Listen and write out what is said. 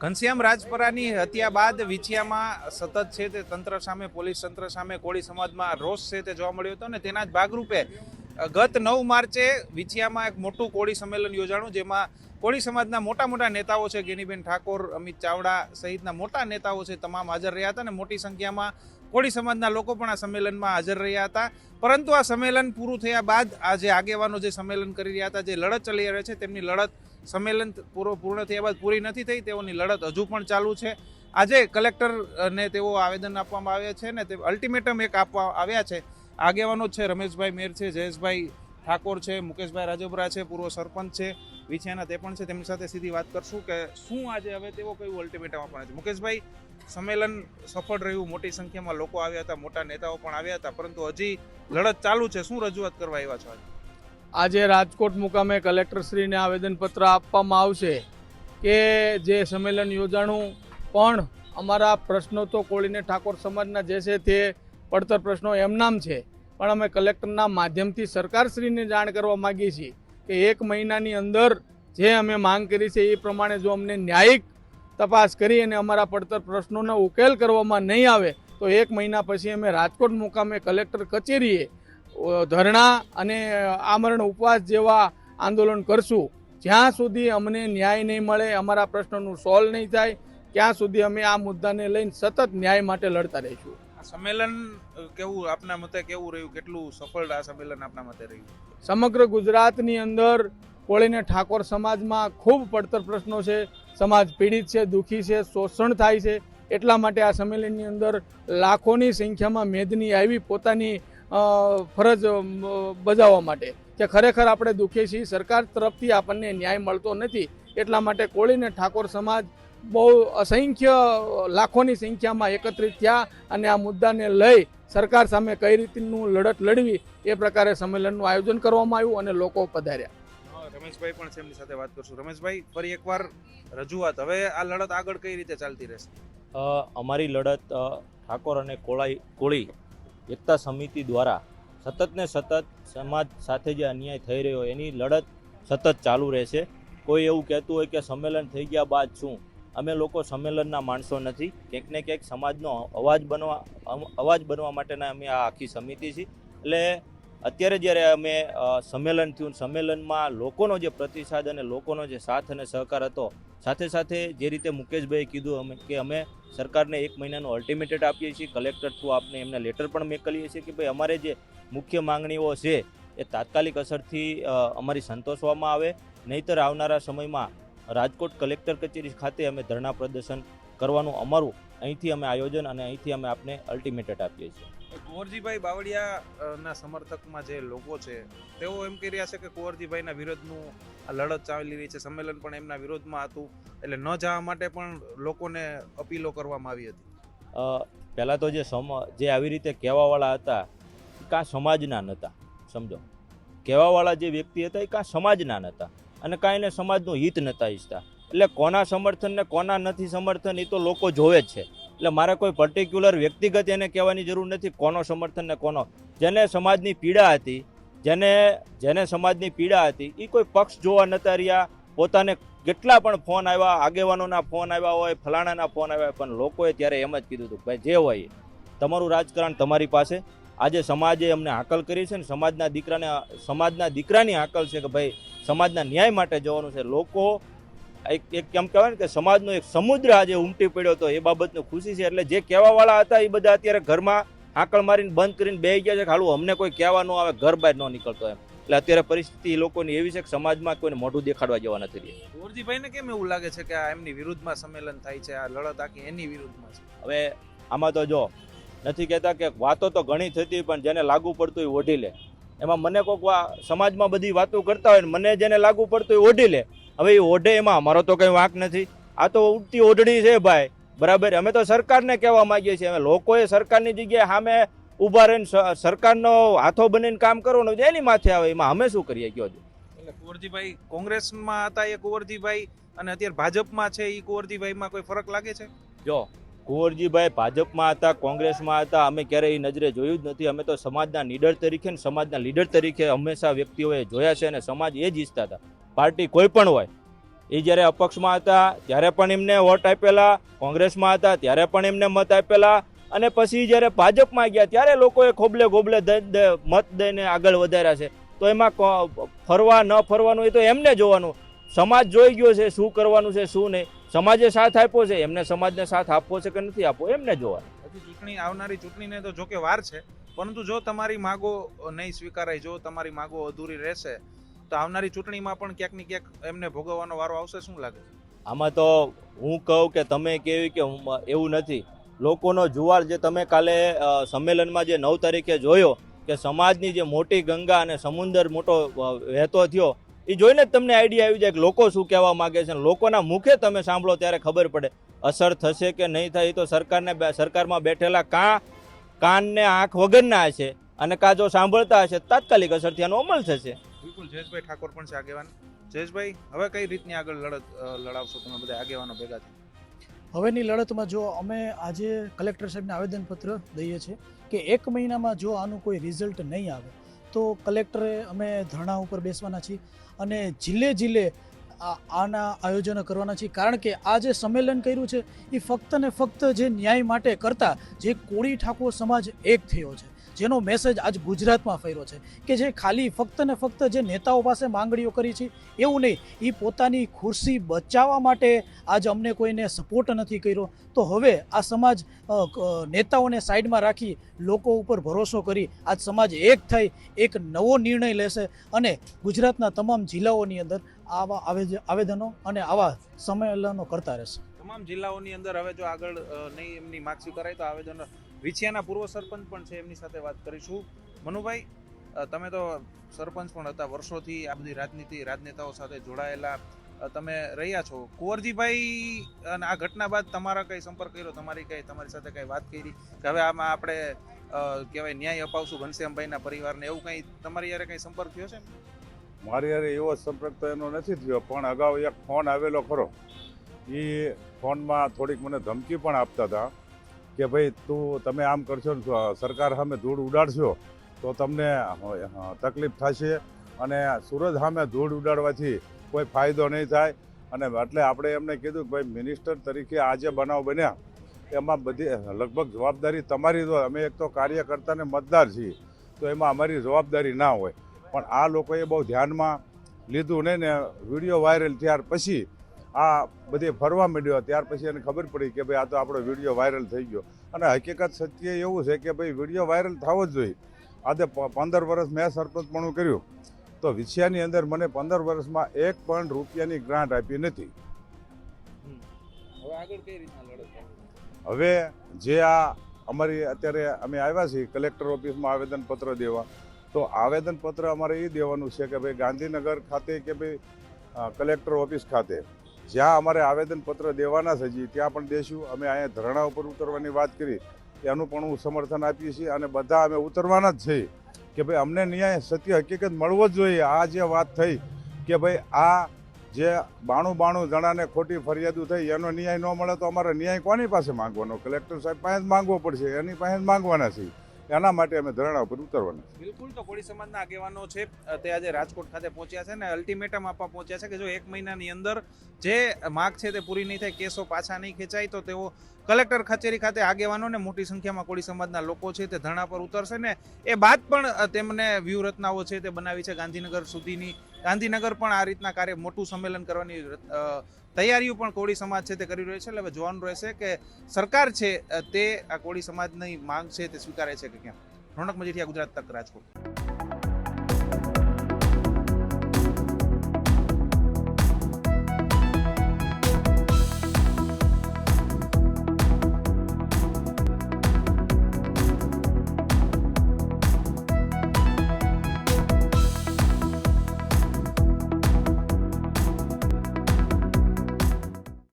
ઘનશ્યામ રાજપરાની હત્યા બાદ વિછિયામાં સતત છે તે તંત્ર સામે, પોલીસ તંત્ર સામે કોળી સમાજમાં રોષ છે તે જોવા મળ્યો હતો ને તેના જ ભાગરૂપે ગત નવ માર્ચે વિછિયામાં એક મોટું કોળી સંમેલન યોજાણું જેમાં કોળી સમાજના મોટા મોટા નેતાઓ છે, ગેનીબેન ઠાકોર, અમિત ચાવડા સહિતના મોટા નેતાઓ છે તમામ હાજર રહ્યા હતા અને મોટી સંખ્યામાં કોળી સમાજના લોકો પણ આ સંમેલનમાં હાજર રહ્યા હતા. પરંતુ આ સંમેલન પૂરું થયા બાદ આ જે આગેવાનો જે સંમેલન કરી રહ્યા હતા, જે લડત ચલી રહી છે, તેમની લડત સંમેલન પૂરો પૂર્ણ થયા બાદ પૂરી નથી થઈ, તેઓની લડત હજુ પણ ચાલુ છે. આજે કલેક્ટર ને તેઓ આવેદન આપવામાં આવ્યા છે ને તે અલ્ટિમેટમ એક આપવા આવ્યા છે. આગેવાનો છે, રમેશભાઈ મેર છે, જયેશભાઈ ઠાકોર છે, મુકેશભાઈ રાજોબરા છે, પૂર્વ સરપંચ છે, વિછિયાના તે પણ છે. તેમની સાથે સીધી વાત કરશું કે શું આજે હવે તેઓ કયું અલ્ટિમેટમ આપવાના છે. મુકેશભાઈ, સંમેલન સફળ રહ્યું, મોટી સંખ્યામાં લોકો આવ્યા હતા, મોટા નેતાઓ પણ આવ્યા હતા, પરંતુ હજી લડત ચાલુ છે. શું રજૂઆત કરવા આવ્યા છો આજે? આજે રાજકોટ મુકામે કલેક્ટરશ્રીને આવેદનપત્ર આપવામાં આવશે કે જે સંમેલન યોજાણું પણ અમારા પ્રશ્નો તો કોળીને ઠાકોર સમાજના જે છે તે પડતર પ્રશ્નો એમનામ છે. પણ અમે કલેક્ટરના માધ્યમથી સરકારશ્રીને જાણ કરવા માગીએ છીએ કે એક મહિનાની અંદર જે અમે માંગ કરી છે એ પ્રમાણે જો અમને ન્યાયિક તપાસ કરી અને અમારા પડતર પ્રશ્નોનો ઉકેલ કરવામાં નહીં આવે, તો એક મહિના પછી અમે રાજકોટ મુકામે કલેક્ટર કચેરીએ ધરણા અને આમરણ ઉપવાસ જેવા આંદોલન કરશું જ્યાં સુધી અમને ન્યાય નહીં મળે અમારા પ્રશ્નોનું સોલ્વ નહીં થાય ત્યાં સુધી અમે આ મુદ્દાને લઈને સતત ન્યાય માટે લડતા રહીશું. આ સંમેલન કેવું આપના મતે કેવું રહ્યું? કેટલું સફળ આ સંમેલન આપના મતે રહ્યું? સમગ્ર ગુજરાતની અંદર કોળીને ઠાકોર સમાજમાં ખૂબ પડતર પ્રશ્નો છે. સમાજ પીડિત છે દુઃખી છે શોષણ થાય છે. એટલા માટે આ સંમેલનની અંદર લાખોની સંખ્યામાં મેદની આવી પોતાની ફરજ બજાવવા માટે. કે ખરેખર આપણે દુઃખી છીએ. સરકાર તરફથી આપણને ન્યાય મળતો નથી. એટલા માટે કોળીને ઠાકોર સમાજ બહુ અસંખ્ય લાખોની સંખ્યામાં એકત્રિત થયા અને આ મુદ્દાને લઈ સરકાર સામે કઈ રીતનું લડત લડવી એ પ્રકારે સંમેલનનું આયોજન કરવામાં આવ્યું અને લોકો પધાર્યા. રમેશભાઈ પણ છે એમની સાથે વાત કરશું. રમેશભાઈ ફરી એકવાર રજૂઆત. હવે આ લડત આગળ કઈ રીતે ચાલતી રહેશે? અમારી લડત ઠાકોર અને કોળાઈ કોળી એકતા સમિતિ દ્વારા સતત ને સતત સમાજ સાથે જે અન્યાય થઈ રહ્યો એની લડત સતત ચાલુ રહેશે. કોઈ એવું કહેતું હોય કે સંમેલન થઈ ગયા બાદ શું? અમે લોકો સંમેલનના માણસો નથી. ક્યાંક ને ક્યાંક સમાજનો અવાજ બનવા અવાજ બનવા માટેના અમે આ આખી સમિતિ છીએ. એટલે અત્યારે જ્યારે અમે સંમેલન થયું, સંમેલનમાં લોકોનો જે પ્રતિસાદ અને લોકોનો જે સાથ અને સહકાર હતો સાથે સાથે જે રીતે મુકેશભાઈએ કીધું અમે કે અમે સરકારને એક મહિનાનું અલ્ટિમેટેડ આપીએ છીએ કલેક્ટર થ્રુ આપને એમને લેટર પણ મેં કરીએ છીએ કે ભાઈ અમારે જે મુખ્ય માંગણીઓ છે એ તાત્કાલિક અસરથી અમારી સંતોષવામાં આવે. નહીતર આવનારા સમયમાં રાજકોટ કલેક્ટર કચેરી ખાતે અમે ધરણા પ્રદર્શન કરવાનું અમારું અહીંથી અમે આયોજન અને અહીંથી અમે આપને અલ્ટિમેટેડ આપીએ છીએ. કુંવરજીભાઈ બાવળિયાના સમર્થકમાં જે લોકો છે, તેઓ એમ કહી રહ્યા છે કે કુંવરજીભાઈના વિરોધનું આ લડત ચાલી રહી છે, સંમેલન પણ એમના વિરોધમાં હતું, એટલે ન જવા માટે પણ લોકોને અપીલો કરવામાં આવી હતી. પહેલાં તો જે સમ, જે આવી રીતે કહેવાવાળા હતા કાં સમાજના નહોતા સમજો. કહેવાવાળા જે વ્યક્તિ હતા, એ કાં સમાજના નહોતા અને કાં એને સમાજનું હિત નહોતા ઈચ્છતા. એટલે કોના સમર્થન ને કોના નથી સમર્થન એ તો લોકો જોવે જ છે. એટલે મારે કોઈ પર્ટિક્યુલર વ્યક્તિગત એને કહેવાની જરૂર નથી કોનો સમર્થન ને કોનો. જેને સમાજની પીડા હતી, જેને જેને સમાજની પીડા હતી એ કોઈ પક્ષ જોવા નતા રહ્યા. પોતાને કેટલા પણ ફોન આવ્યા, આગેવાનોના ફોન આવ્યા હોય, ફલાણાના ફોન આવ્યા પણ લોકોએ ત્યારે એમ જ કીધું હતું ભાઈ જે હોય. તમારું રાજકારણ તમારી પાસે. આજે સમાજે અમને હાકલ કરી છે ને સમાજના દીકરાને, સમાજના દીકરાની હાકલ છે કે ભાઈ સમાજના ન્યાય માટે જવાનું છે. લોકો એક એક કેમ કહેવાય ને કે સમાજનો એક સમુદ્ર આજે ઉમટી પડ્યો હતો એ બાબતનો ખુશી છે. એટલે જે કહેવાવાળા હતા એ બધા અત્યારે ઘરમાં આંકળ મારીને બંધ કરીને બે ગયા છે કે હાલું અમને કોઈ કહેવા ન આવે ઘર બહાર ન નીકળતો એમ. એટલે અત્યારે પરિસ્થિતિ લોકોની એવી છે કે સમાજમાં કોઈને મોઢું દેખાડવા જવા નથી રહી ગોરજીભાઈને કેમ એવું લાગે છે કે આ એમની વિરુદ્ધમાં સંમેલન થાય છે આ લડત આખી એની વિરુદ્ધમાં છે? હવે આમાં તો જો નથી કહેતા કે વાતો તો ઘણી થતી પણ જેને લાગુ પડતું એ ઓઢી લે. એમાં મને કોઈક સમાજમાં બધી વાતો કરતા હોય ને મને જેને લાગુ પડતું એ ઓઢી લે. હવે એ ઓઢે એમાં અમારો તો કંઈ વાંક નથી. આ તો ઉડતી ઓઢડી છે ભાઈ. બરાબર અમે તો સરકારને કહેવા માંગીએ છીએ. અમે લોકોએ સરકારની જગ્યાએ સામે ઊભા રહીને સરકારનો હાથો બનીને કામ કરવાનો છે એની માથે આવે. એમાં અમે શું કરીએ કયો છો? એટલે કુંવરજીભાઈ કોંગ્રેસમાં હતા એ કુંવરજીભાઈ અને અત્યારે ભાજપમાં છે એ કુંવરજીભાઈમાં કોઈ ફરક લાગે છે? જો કુંવરજીભાઈ ભાજપમાં હતા કોંગ્રેસમાં હતા અમે ક્યારેય એ નજરે જોયું જ નથી. અમે તો સમાજના લીડર તરીકે ને સમાજના લીડર તરીકે હંમેશા વ્યક્તિઓએ જોયા છે અને સમાજ એ જ ઈચ્છતા હતા. પાર્ટી કોઈ પણ હોય, એ જ્યારે અપક્ષમાં હતા, ત્યારે પણ એમને વોટ આપેલા, કોંગ્રેસમાં હતા, ત્યારે પણ એમને મત આપેલા, અને પછી જ્યારે ભાજપમાં ગયા, ત્યારે લોકોએ ખોબલે ખોબલે મત દઈને આગળ વધાર્યા છે. તો એમાં ફરવા, ન ફરવાનું એ તો એમને જોવાનું. સમાજ જોઈ ગયો છે શું કરવાનું છે, શું નહીં. સમાજે સાથ આપ્યો છે, એમને સમાજને સાથ આપવો છે કે નથી આપવો, એમને જોવાનું. હજી ચૂંટણી આવનારી ચૂંટણીને તો જોકે વાર છે, પરંતુ જો તમારી માગો નહીં સ્વીકારાય, જો તમારી માગો અધૂરી રહેશે તો આવનારી ચૂંટણીમાં પણ ક્યાંક ને ક્યાંક એમને ભોગવવાનો વારો આવશે, શું લાગે આમાં તો હું કહું કે તમે કેવી કે એવું નથી. લોકોનો જુવાળ જે તમે કાલે સંમેલનમાં જે નવ તારીખે જોયો કે સમાજની જે મોટી ગંગા અને સમુદર મોટો વહેતો થયો એ જોઈને જ તમને આઈડિયા આવી જાય કે લોકો શું કહેવા માગે છે લોકોના મુખે તમે સાંભળો ત્યારે ખબર પડે અસર થશે કે નહીં થાય તો સરકારને સરકારમાં બેઠેલા કાં, કાનને આંખ વગરના હશે અને કાં જો સાંભળતા હશે તાત્કાલિક અસરથી આનો અમલ થશે. બિલકુલ જયેશભાઈ ઠાકોર પણ છે આગેવાન. જયેશભાઈ, હવે કઈ રીતની આગળ લડત લડાવશો તમે બધા આગેવાનો ભેગા થઈ હવેની લડતમાં જો અમે આજે કલેક્ટર સાહેબને આવેદનપત્ર દઈએ છીએ કે એક મહિનામાં જો આનું કોઈ રિઝલ્ટ નહીં આવે, તો કલેક્ટરે અમે ધરણા ઉપર બેસવાના છીએ અને જિલ્લે જિલ્લે આના આયોજનો કરવાના છીએ. કારણ કે આ જે સંમેલન કર્યું છે, એ ફક્ત ને ફક્ત જે ન્યાય માટે કરતા જે કોળી ઠાકોર સમાજ એક થયો છે. જેનો મેસેજ આજ ગુજરાતમાં ફર્યો છે કે જે ખાલી ફક્ત ને ફક્ત જે નેતાઓ પાસે માંગણીઓ કરી છે, એવું નહીં. એ પોતાની ખુરશી બચાવવા માટે આજ અમને કોઈને સપોર્ટ નથી કર્યો. તો હવે આ સમાજ નેતાઓને સાઈડમાં રાખી લોકો ઉપર ભરોસો કરી આજ સમાજ એક થઈ, એક નવો નિર્ણય લેશે અને ગુજરાતના તમામ જિલ્લાઓની અંદર આવા આવેદનો અને આવા સંમેલનો કરતા રહેશે. તમામ જિલ્લાઓની અંદર હવે જો આગળ નહીં એમની માગસી કરાય તો આવેદન વિછિયાના પૂર્વ સરપંચ પણ છે એમની સાથે વાત કરીશું. મનુભાઈ તમે તો સરપંચ પણ હતા વર્ષોથી, આ બધી રાજનીતિ, રાજનેતાઓ સાથે જોડાયેલા. તમે રહ્યા છો. કુંવરજીભાઈ અને આ ઘટના બાદ તમારા કઈ સંપર્ક કર્યો? તમારી કઈ, તમારી સાથે કઈ વાત કરી? કે હવે આમાં આપણે કહેવાય ન્યાય અપાવશું ઘનશ્યામભાઈના પરિવારને, એવું કઈ તમારી યારે કઈ સંપર્ક થયો છે મારી યારે એવો સંપર્ક તો એનો નથી થયો, પણ અગાઉ એક ફોન આવેલો ખરો. એ ફોનમાં થોડીક મને ધમકી પણ આપતા હતા કે ભાઈ તું, તમે આમ કરશો ને સરકાર સામે ધૂળ ઉડાડશો, તો તમને તકલીફ થશે અને સુરત સામે ધૂળ ઉડાડવાથી કોઈ ફાયદો નહીં થાય. અને એટલે આપણે એમને કીધું કે ભાઈ મિનિસ્ટર તરીકે આ જે બનાવ બન્યા. એમાં બધી, લગભગ જવાબદારી તમારી હોય. અમે એક તો કાર્યકર્તાને મતદાર છીએ, તો એમાં અમારી જવાબદારી ના હોય. પણ આ લોકોએ બહુ ધ્યાનમાં લીધું નહીં ને વીડિયો વાયરલ ત્યાર પછી આ બધે ફરવા માંડ્યો ત્યાર પછી એને ખબર પડી કે ભાઈ આ તો આપણો વીડિયો વાયરલ થઈ ગયો. અને હકીકત સત્ય એવું છે કે ભાઈ વીડિયો વાયરલ થવો જ જોઈએ. આજે પંદર વર્ષ મેં સરપંચપણું કર્યું. તો વિછિયાની અંદર મને પંદર વર્ષમાં એક પણ રૂપિયાની ગ્રાન્ટ આપી નથી. હવે જે આ અમારી અત્યારે અમે આવ્યા છીએ કલેક્ટર ઓફિસમાં આવેદનપત્ર દેવા તો આવેદનપત્ર અમારે એ દેવાનું છે કે ભાઈ ગાંધીનગર ખાતે કે ભાઈ કલેક્ટર ઓફિસ ખાતે જ્યાં અમારે આવેદનપત્ર દેવાના છે હજી ત્યાં પણ દેશું. અમે અહીંયા ધરણા ઉપર ઉતરવાની વાત કરી. એનું પણ હું સમર્થન આપીએ છીએ અને બધા અમે ઉતરવાના જ છીએ કે ભાઈ, અમને ન્યાય, સત્ય, હકીકત મળવો જ જોઈએ. આ જે વાત થઈ કે ભાઈ, આ જે બાણું બાણું જણાને ખોટી ફરિયાદો થઈ, એનો ન્યાય ન મળે તો અમારે ન્યાય કોની પાસે માંગવાનો? કલેક્ટર સાહેબ પાસે જ માંગવો પડશે. એની પાસે જ માંગવાના છે. એના માટે અમે ધરણા ઉપર ઉતરવાના બિલકુલ, તો કોળી સમાજના આગેવાનો છે તે આજે રાજકોટ ખાતે પહોંચ્યા છે ને અલ્ટિમેટમ આપવા પહોંચ્યા છે કે જો એક મહિનાની અંદર જે માગ છે તે પૂરી નહીં થાય, કેસો પાછા નહીં ખેંચાય, તો તેઓ કલેક્ટર કચેરી ખાતે આગેવાનો ને મોટી સંખ્યામાં કોળી સમાજના લોકો છે તે ધરણા પર ઉતરશે ને એ બાદ પણ તેમને વ્યૂહરચનાઓ છે તે બનાવી છે. ગાંધીનગર સુધીની, ગાંધીનગર પણ આ રીતના કાર્ય મોટું સંમેલન કરવાની તૈયારીઓ પણ કોળી સમાજ છે તે કરી રહ્યો છે. એટલે હવે જોવાનું રહેશે કે સરકાર છે તે આ કોળી સમાજની માંગ છે તે સ્વીકારે છે કે કેમ? રોનક મજીઠિયા, ગુજરાત તક રાજકોટ.